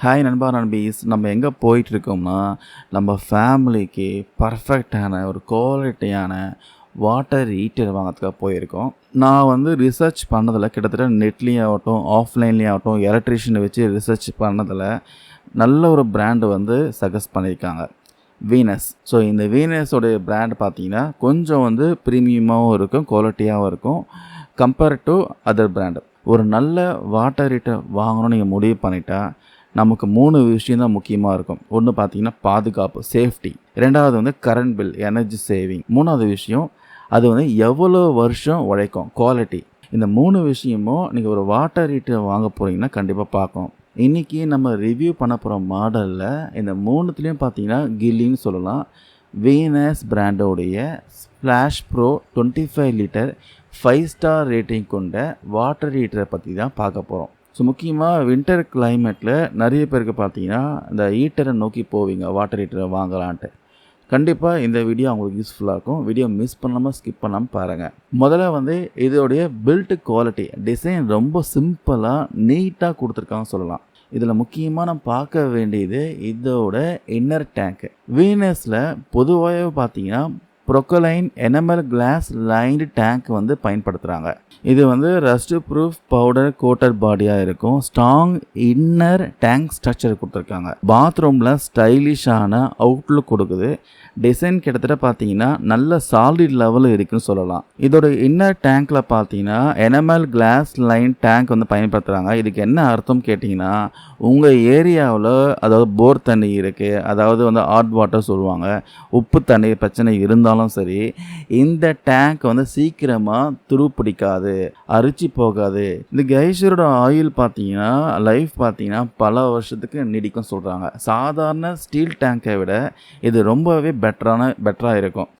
Hi நண்பா நண்பீஸ். நம்ம எங்கே போயிட்டுருக்கோம்னா நம்ம ஃபேமிலிக்கு பர்ஃபெக்டான ஒரு குவாலிட்டியான வாட்டர் ஹீட்டர் வாங்கிறதுக்காக போயிருக்கோம். நான் வந்து ரிசர்ச் பண்ணதில் கிட்டத்தட்ட நெட்லேயும் ஆகட்டும் ஆஃப்லைன்லேயும் ஆகட்டும் எலக்ட்ரிஷியனை வச்சு ரிசர்ச் பண்ணதில் நல்ல ஒரு பிராண்டு வந்து சஜஸ்ட் பண்ணியிருக்காங்க. வீனஸ் ஸோ இந்த வீனஸோடைய பிராண்ட் பார்த்தீங்கன்னா கொஞ்சம் வந்து ப்ரீமியமாகவும் இருக்கும் குவாலிட்டியாகவும் இருக்கும். கம்பேர்ட் டு அதர் பிராண்டு ஒரு நல்ல வாட்டர் ஹீட்டர் வாங்கணும்னு நீங்கள் முடிவு பண்ணிட்டா நமக்கு மூணு விஷயம் தான் முக்கியமாக இருக்கும். ஒன்று பார்த்தீங்கன்னா பாதுகாப்பு சேஃப்டி ரெண்டாவது வந்து கரண்ட் பில் எனர்ஜி சேவிங் மூணாவது விஷயம் அது வந்து எவ்வளோ வருஷம் உழைக்கும்? குவாலிட்டி இந்த மூணு விஷயமும் நீங்கள் ஒரு வாட்டர் ஹீட்டர் வாங்க போகிறீங்கன்னா கண்டிப்பாக பார்க்கணும் இன்றைக்கி நம்ம ரிவ்யூ பண்ண போகிற மாடலில் இந்த மூணுத்துலேயும் பார்த்தீங்கன்னா கில்லின்னு சொல்லலாம். Venus பிராண்டோடைய splash pro twenty five litre five star rating கொண்ட வாட்டர் ஹீட்டரை பற்றி தான் பார்க்க போகிறோம் ஸோ முக்கியமாக வின்டர் கிளைமேட்டில் நிறைய பேருக்கு பார்த்தீங்கன்னா இந்த ஹீட்டரை நோக்கி போவீங்க வாட்டர் ஹீட்டரை வாங்கலான்ட்டு. கண்டிப்பாக இந்த வீடியோ அவங்களுக்கு யூஸ்ஃபுல்லாக இருக்கும். வீடியோ மிஸ் பண்ணாமல் ஸ்கிப் பண்ணாமல் பாருங்கள் முதல்ல வந்து இதோடைய பில்ட் குவாலிட்டி டிசைன் ரொம்ப சிம்பிளாக நீட்டாக கொடுத்துருக்காங்க சொல்லலாம். இதில் முக்கியமாக நம்ம பார்க்க வேண்டியது இதோட இன்னர் டேங்க்கு வீனஸில் பொதுவாகவே பார்த்தீங்கன்னா porcelain enamel glass lined tank வந்து பயன்படுத்துகிறாங்க இது வந்து ரஸ்ட் ப்ரூஃப் பவுடர் கோட்டர் பாடியாக இருக்கும். ஸ்ட்ராங் இன்னர் டேங்க் ஸ்ட்ரக்சர் கொடுத்துருக்காங்க. பாத்ரூமில் ஸ்டைலிஷான அவுட்லுக் கொடுக்குது. டிசைன் கிட்டத்தட்ட பார்த்தீங்கன்னா நல்ல சாலிட் லெவலில் இருக்குன்னு சொல்லலாம். இதோட இன்னர் டேங்க்கில் பார்த்தீங்கன்னா எனமல் கிளாஸ் லைன் டேங்க் வந்து பயன்படுத்துகிறாங்க இதுக்கு என்ன அர்த்தம் கேட்டிங்கன்னா உங்கள் ஏரியாவில் அதாவது போர் தண்ணி இருக்குது அதாவது வந்து ஹாட் வாட்டர் சொல்லுவாங்க. உப்பு தண்ணி பிரச்சனை இருந்தாலும் சரி இந்த டேங்க் வந்து சீக்கிரமாக துரு பிடிக்காது அரிச்சு போகாது. இந்த கைஷரோட ஆயில் பார்த்தீங்கன்னா லைஃப் பார்த்தீங்கன்னா பல வருஷத்துக்கு நீடிக்கும் சொல்கிறாங்க சாதாரண ஸ்டீல் டேங்கை விட இது ரொம்பவே பெட்டரான பெட்டராக இருக்கும்.